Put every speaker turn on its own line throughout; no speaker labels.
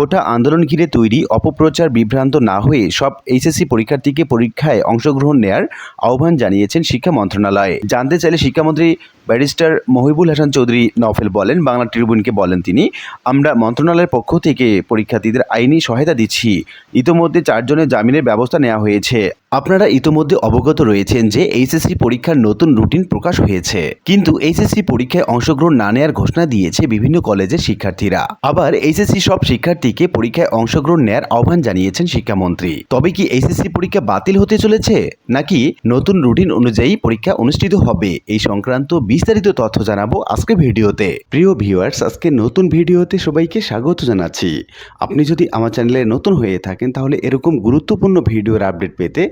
কোটা আন্দোলন ঘিরে তৈরি, অপপ্রচার বিভ্রান্ত না হয়ে সব এইচএসসি পরীক্ষার্থীকে পরীক্ষায় অংশগ্রহণ নেয়ার আহ্বান জানিয়েছেন শিক্ষা মন্ত্রণালয়। জানতে চাইলে শিক্ষামন্ত্রী ব্যারিস্টার মহিবুল হাসান চৌধুরী নফেল বলেন, বাংলা ট্রিবিউনকে বলেন তিনি, আমরা মন্ত্রণালয়ের পক্ষ থেকে পরীক্ষার্থীদের আইনি সহায়তা দিচ্ছি। ইতোমধ্যে চারজনের জামিনের ব্যবস্থা নেওয়া হয়েছে। আপনারা ইতোমধ্যে অবগত রয়েছেন যে এইচএসসি পরীক্ষার নতুন রুটিন প্রকাশ হয়েছে। কিন্তু এইচএসসি পরীক্ষায় অংশগ্রহণ না নেওয়ার ঘোষণা দিয়েছে বিভিন্ন কলেজের শিক্ষার্থীরা। আবার এইচএসসি সব শিক্ষার্থীকে পরীক্ষায় অংশগ্রহণ নেওয়ার আহ্বান জানিয়েছেন শিক্ষামন্ত্রী। তবে কি এইচএসসি পরীক্ষা বাতিল হতে চলেছে? নাকি নতুন রুটিন অনুযায়ী পরীক্ষা অনুষ্ঠিত হবে? এই সংক্রান্ত বিস্তারিত তথ্য জানাব আজকে ভিডিওতে। প্রিয় ভিউয়ার্স, আজকে নতুন ভিডিওতে সবাইকে স্বাগত জানাচ্ছি। আপনি যদি আমার চ্যানেলে নতুন হয়ে থাকেন, তাহলে এরকম গুরুত্বপূর্ণ ভিডিওর আপডেট পেতে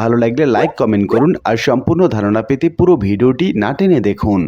ভালো লাগলে লাইক কমেন্ট করুন আর সম্পূর্ণ ধারণা পেতে পুরো ভিডিওটি না টেনে দেখুন।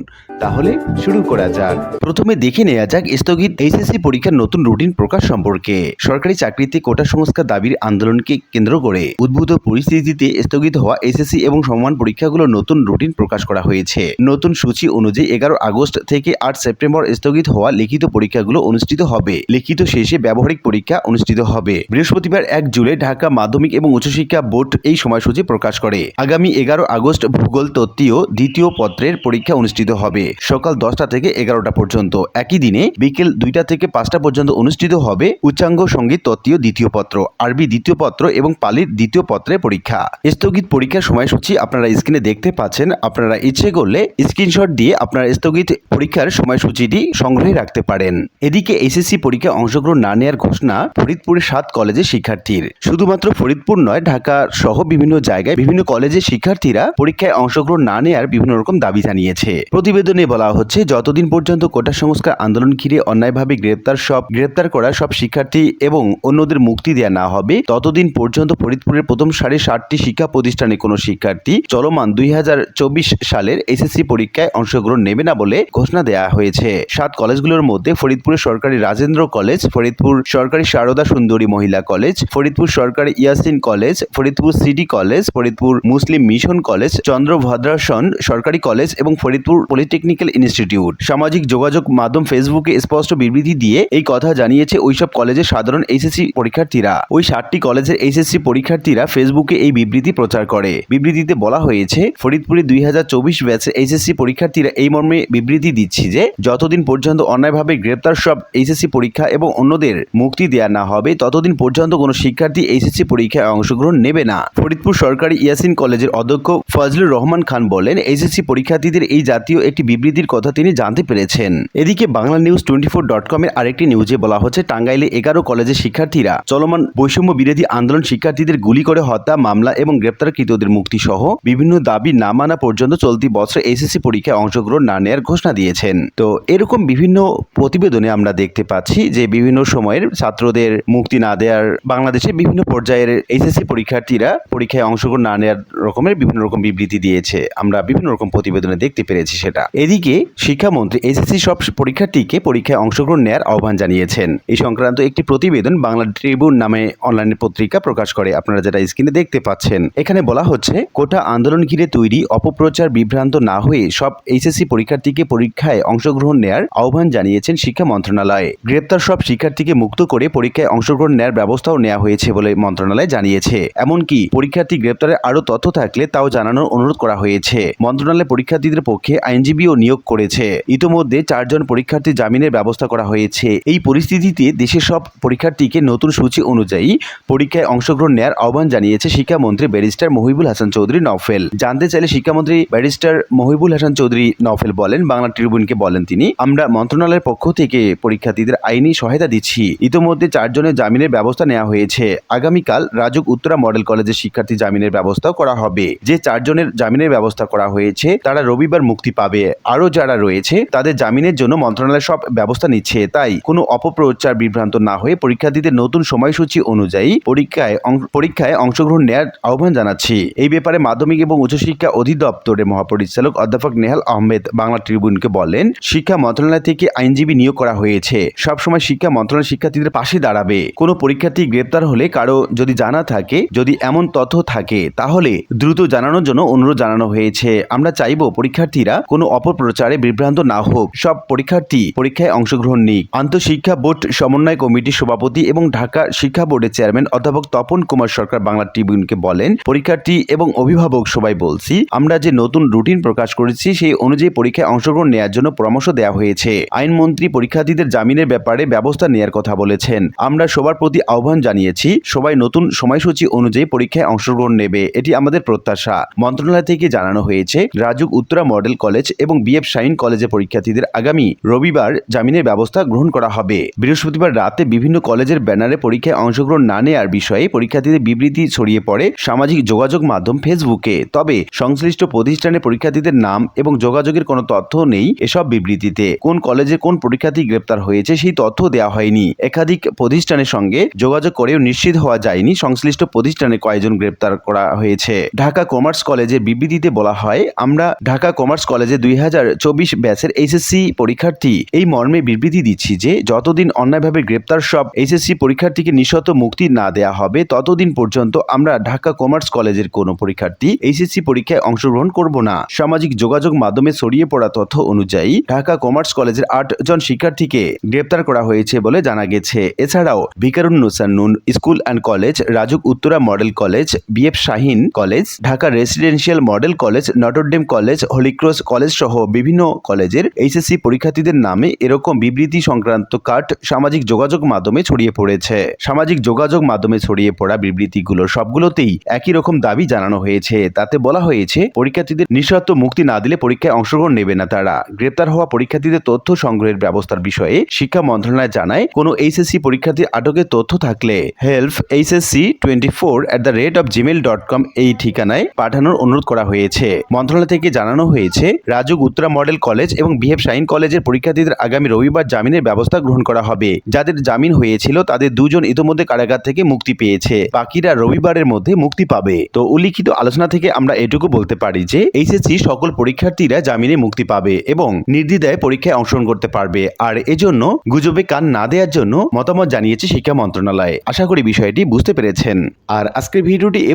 তাহলে শুরু করা যাক। প্রথমে দেখে নেওয়া যাক স্থগিত এইচএসসি পরীক্ষার নতুন রুটিন প্রকাশ সম্পর্কে। সরকারি চাকরিতে কোটা সংস্কার দাবির আন্দোলনকে কেন্দ্র করে উদ্ভূত পরিস্থিতিতে স্থগিত হওয়া এসএসসি এবং সমান পরীক্ষাগুলো নতুন রুটিন প্রকাশ করা হয়েছে। নতুন সূচি অনুযায়ী এগারো আগস্ট থেকে আট সেপ্টেম্বর স্থগিত হওয়া লিখিত পরীক্ষাগুলো অনুষ্ঠিত হবে। লিখিত শেষে ব্যবহারিক পরীক্ষা অনুষ্ঠিত হবে। বৃহস্পতিবার এক জুলাই ঢাকা মাধ্যমিক এবং উচ্চশিক্ষা বোর্ড এই সময়সূচি প্রকাশ করে। আগামী এগারো আগস্ট ভূগোল তত্ত্বীয় দ্বিতীয় পত্রের পরীক্ষা অনুষ্ঠিত হবে। সকাল দশটা থেকে এগারোটা পর্যন্ত। একই দিনে বিকেল দুইটা থেকে পাঁচটা পর্যন্ত অনুষ্ঠিত হবে উচ্চাঙ্গ সংগীত তত্ত্বীয় দ্বিতীয় পত্র, আরবি দ্বিতীয় পত্র এবং পালির দ্বিতীয় পত্রের পরীক্ষা। স্থগিত পরীক্ষার সময়সূচি আপনারা স্ক্রিনে দেখতে পাচ্ছেন। আপনারা ইচ্ছে করলে স্ক্রিনশট দিয়ে আপনার স্থগিত পরীক্ষার সময়সূচিটি সংগ্রহে রাখতে পারেন। এদিকে এসএসসি পরীক্ষায় অংশগ্রহণ না নেওয়ার ঘোষণা ফরিদপুরের সাত কলেজের শিক্ষার্থীর। শুধুমাত্র ফরিদপুর নয় ঢাকা সহ বিভিন্ন জায়গায় বিভিন্ন কলেজের শিক্ষার্থীরা পরীক্ষায় অংশগ্রহণ না নেওয়ার বিভিন্ন রকম দাবি জানিয়েছে। প্রতিবেদনে বলা হচ্ছে, যতদিন পর্যন্ত কোটা সংস্কার আন্দোলন ঘিরে অন্যায়ভাবে গ্রেপ্তার সব, গ্রেপ্তার করা সব শিক্ষার্থী এবং অন্যদের মুক্তি দেওয়া না হবে, ততদিন পর্যন্ত ফরিদপুরের প্রথম সাড়ে ষাটটি শিক্ষা প্রতিষ্ঠানে কোনো শিক্ষার্থী চলমান দুই হাজার চব্বিশ সালের এসএসসি পরীক্ষায় অংশগ্রহণ নেবে না বলে ঘোষণা দেওয়া হয়েছে। সাত কলেজগুলোর মধ্যে ফরিদপুরের সরকারি রাজেন্দ্র কলেজ, ফরিদপুর সরকারি শারদা সুন্দরী মহিলা কলেজ, ফরিদপুর সরকারি Yasin college, Faridpur city college Faridpur Muslim mission college, Chandrabhadrasan সরকারি কলেজ এবং ফরিদপুর পলিটেকনিক্যাল ইনস্টিটিউট। সামাজিক যোগাযোগ মাধ্যম ফেসবুকে স্পষ্ট বিবৃতি দিয়ে এই কথা জানিয়েছে ওইসব কলেজের সাধারণ এইচএসসি পরীক্ষার্থীরা। ওই সাতটি কলেজের এইচএসসি পরীক্ষার্থীরা ফেসবুকে এই বিবৃতি প্রচার করে। বিবৃতিতে বলা হয়েছে ফরিদপুরে দুই হাজার চব্বিশ ব্যাচের এইচএসসি পরীক্ষার্থীরা এই মর্মে বিবৃতি দিচ্ছি যে, যতদিন পর্যন্ত অন্যায়ভাবে গ্রেপ্তার সব এইচএসসি পরীক্ষা এবং অন্যদের মুক্তি দেওয়া না হবে, ততদিন পর্যন্ত কোনো শিক্ষার্থী এইচএসসি পরীক্ষায় অংশগ্রহণ নেবে না। ফরিদপুর সরকারি ইয়াসিন কলেজের অধ্যক্ষ ফজলুর রহমান খান বলেন, এইচএসসি পরীক্ষার্থীদের এই জাতীয় একটি বিবৃতির কথা তিনি জানতে পেরেছেন। এদিকে Bangla news twenty four dot কমের আরেকটি নিউজে বলা হচ্ছে, টাঙ্গাইলে এগারো কলেজের শিক্ষার্থীরা চলমান বৈষম্য বিরোধী আন্দোলন শিক্ষার্থীদের গুলি করে হত্যা, মামলা এবং গ্রেপ্তারকৃতদের মুক্তি সহ বিভিন্ন দাবি না মানা পর্যন্ত চলতি বছর এসএসসি পরীক্ষায় অংশগ্রহণ না নেওয়ার ঘোষণা দিয়েছেন। তো এরকম বিভিন্ন প্রতিবেদনে আমরা দেখতে পাচ্ছি যে বিভিন্ন সময়ের ছাত্রদের মুক্তি না দেওয়ার বাংলাদেশে বিভিন্ন পর্যায়ের এইচএসসি পরীক্ষার্থীরা পরীক্ষায় অংশগ্রহণ না নেওয়ার রকমের বিভিন্ন রকম বিবৃতি দিয়েছে। আমরা বিভিন্ন রকম প্রতিবেদনে দেখতে পেরেছি সেটা। এদিকে শিক্ষামন্ত্রী এইচএসসি সব পরীক্ষার্থীকে পরীক্ষায় অংশগ্রহণ নেওয়ার আহ্বান জানিয়েছেন। এই সংক্রান্ত একটি প্রতিবেদন বাংলা ট্রিবিউন নামে অনলাইন পত্রিকা প্রকাশ করে। আপনারা যেটা স্ক্রিনে দেখতে পাচ্ছেন, এখানে বলা হচ্ছে, কোটা আন্দোলন ঘিরে তৈরি, অপপ্রচার বিভ্রান্ত না হয়ে সব এইচএসসি পরীক্ষার্থীকে পরীক্ষায় অংশগ্রহণ নেওয়ার আহ্বান জানিয়েছেন শিক্ষা মন্ত্রণালয়। গ্রেপ্তার সব শিক্ষার্থীকে মুক্ত করে পরীক্ষায় অংশগ্রহণ নেওয়ার ব্যবস্থাও নেওয়া হয়েছে বলে মন্ত্রণালয় জানিয়েছে। এমনকি পরীক্ষার্থী গ্রেপ্তারের আরও তথ্য থাকলে তাও জানানোর অনুরোধ করা হয়েছে। মন্ত্রণালয় পরীক্ষার্থীদের পক্ষে আইনজীবীও নিয়োগ করেছে। ইতোমধ্যে চারজন পরীক্ষার্থী জামিনের ব্যবস্থা করা হয়েছে। এই পরিস্থিতিতে দেশের সব পরীক্ষার্থীকে নতুন সূচি অনুযায়ী পরীক্ষায় অংশগ্রহণ নেওয়ার আহ্বান জানিয়েছে শিক্ষামন্ত্রী ব্যারিস্টার মহিবুল হাসান চৌধুরী নফেল জানতে চাইলে শিক্ষামন্ত্রী ব্যারিস্টার মহিবুল হাসান চৌধুরী নফেল বলেন, বাংলা ট্রিবিউনকে বলেন তিনি, আমরা মন্ত্রণালয়ের পক্ষ থেকে পরীক্ষার্থীদের আইনি সহায়তা দিচ্ছি। ইতোমধ্যে চারজনের জামিনের ব্যবস্থা নেওয়া হয়েছে। আগামীকাল রাজুক উত্তরা মডেল কলেজের শিক্ষার্থী জামিনের ব্যবস্থাও করা হবে। যে চারজনের জামিনের ব্যবস্থা করা হয়েছে, তারা রবিবার মুক্তি পাবে। আরও যারা রয়েছে, তাদের জামিনের জন্য মন্ত্রণালয় সব ব্যবস্থা নিচ্ছে। তাই কোনো অপপ্রচার বিভ্রান্ত না হয়ে পরীক্ষার্থীদের নতুন সময়সূচি অনুযায়ী পরীক্ষায় পরীক্ষায় অংশগ্রহণ নেওয়ার আহ্বান জানাচ্ছি। এই ব্যাপারে মাধ্যমিক এবং উচ্চশিক্ষা অধিদপ্তরের মহাপরিচালক অধ্যাপক নেহাল আহমেদ বাংলা ট্রিবিউনকে বলেন, শিক্ষা মন্ত্রণালয় থেকে আইনজীবী নিয়োগ করা হয়েছে। সবসময় শিক্ষা মন্ত্রণালয় শিক্ষার্থীদের পাশে দাঁড়াবে। কোনো পরীক্ষার্থী গ্রেপ্তার হলে কারও যদি জানা থাকে, যদি এমন তথ্য থাকে তাহলে দ্রুত জানানোর জন্য অনুরোধ জানানো হয়েছে। আমরা চাইব পরীক্ষার্থীরা কোনো অপপ্রচারে বিভ্রান্ত না হোক। সব পরীক্ষার্থী পরীক্ষায় অংশগ্রহণ নিক। আন্তঃশিক্ষা বোর্ড সমন্বয় কমিটির সভাপতি এবং ঢাকা শিক্ষা বোর্ডের চেয়ারম্যান অধ্যাপক তপন কুমার সরকার বাংলা ট্রিবিউনকে বলেন, পরীক্ষার্থী এবং অভিভাবক সবাই বলছি, আমরা যে নতুন রুটিন প্রকাশ করেছি, সেই অনুযায়ী পরীক্ষায় অংশগ্রহণ নেওয়ার জন্য পরামর্শ দেওয়া হয়েছে। আইনমন্ত্রী পরীক্ষার্থীদের জামিনের ব্যাপারে ব্যবস্থা নেওয়ার কথা বলেছেন। আমরা সবার প্রতি আহ্বান জানিয়েছি, সবাই নতুন সময়সূচি অনুযায়ী পরীক্ষায় অংশগ্রহণ নেবে, এটি আমাদের প্রত্যাশা। মন্ত্রণালয় থেকে জানানো হয়েছে, রাজুক উত্তরা মডেল কলেজ এবং বিএফ শাইন কলেজের পরীক্ষার্থীদের আগামী রবিবার জামিনের ব্যবস্থা গ্রহণ করা হবে। বৃহস্পতিবার রাতে বিভিন্ন কলেজের ব্যানারে পরীক্ষায় অংশগ্রহণ না নেওয়ার বিষয়ে পরীক্ষার্থীদের বিবৃতি ছড়িয়ে পড়ে সামাজিক যোগাযোগ মাধ্যম ফেসবুকে। তবে সংশ্লিষ্ট প্রতিষ্ঠানে পরীক্ষার্থীদের নাম এবং যোগাযোগের কোনো তথ্য নেই এসব বিবৃতিতে। কোন কলেজে কোন পরীক্ষার্থী গ্রেপ্তার হয়েছে সেই তথ্য দেওয়া হয়নি। একাধিক প্রতিষ্ঠানের সঙ্গে যোগাযোগ করেও নিশ্চিত হওয়া যায়নি। সংশ্লিষ্ট প্রতিষ্ঠানে কয়েকজন গ্রেপ্তার করা হয়েছে। ঢাকা কমার্স কলেজের বিবৃতিতে বলা হয়, আমরা ঢাকা কমার্স কলেজে দুই হাজার চব্বিশ ব্যাচের এইচএসসি পরীক্ষার্থী এই মর্মে বিবৃতি দিচ্ছি যে, যতদিন অন্যায়ভাবে গ্রেপ্তার সব এইচএসসি পরীক্ষার্থীকে নিঃশত মুক্তি না দেয়া হবে, ততদিন পর্যন্ত আমরা ঢাকা কমার্স কলেজের কোনো পরীক্ষার্থী এইচএসসি পরীক্ষায় অংশগ্রহণ করব না। সামাজিক যোগাযোগ মাধ্যমে ছড়িয়ে পড়া তথ্য অনুযায়ী, ঢাকা কমার্স কলেজের আট জন শিক্ষার্থীকে গ্রেপ্তার করা হয়েছে বলে জানা গেছে। এছাড়াও Viqarunnisa Noon school and college, Rajuk Uttara model college BF Shaheen college, Dhaka residential model college Notre Dame college Holy Cross college সহ বিভিন্ন কলেজের এইচএসসি পরীক্ষার্থীদের নামে এরকম বিবৃতি সংক্রান্ত কার্ড সামাজিক যোগাযোগ মাধ্যমে ছড়িয়ে পড়েছে। সামাজিক যোগাযোগ মাধ্যমে ছড়িয়ে পড়া বিবৃতিগুলো সবগুলোতেই একই রকম দাবি জানানো হয়েছে। তাতে বলা হয়েছে, পরীক্ষার্থীদের নিঃশর্ত মুক্তি না দিলে পরীক্ষায় অংশগ্রহণ নেবে না তারা। গ্রেপ্তার হওয়া পরীক্ষার্থীদের তথ্য সংগ্রহের ব্যবস্থার বিষয়ে শিক্ষা মন্ত্রণালয় জানায়, কোনো এইচএসসি পরীক্ষার্থী আটকের তথ্য থাকলে। Help, HSC twenty four at the rate of Gmail dot com এই ঠিকানায় পাঠানোর অনুরোধ করা হয়েছে। মন্ত্রণালয় থেকে জানানো হয়েছে রাজুক উত্তরা মডেল কলেজ এবং বিহেভ শাইন কলেজের পরীক্ষার্থীদের আগামী রবিবার জামিনের ব্যবস্থা গ্রহণ করা হবে। যাদের জামিন হয়েছিল, তাদের দুজন ইতোমধ্যে কারাগার থেকে মুক্তি পেয়েছে। বাকিরা রবিবারের মধ্যে মুক্তি পাবে। তো উল্লিখিত আলোচনা থেকে আমরা এটুকু বলতে পারি যে, এইচএসসি সকল পরীক্ষার্থীরা জামিনে মুক্তি পাবে এবং নির্দ্বিধায় পরীক্ষায় অংশগ্রহণ করতে পারবে। আর এজন্য গুজবে কান না দেওয়ার জন্য মতামত জানিয়েছে শিক্ষা মন্ত্রণালয়। আশা করি বিষয়টি বুঝতে পেরেছেন। আর আজকের ভিডিওটি এ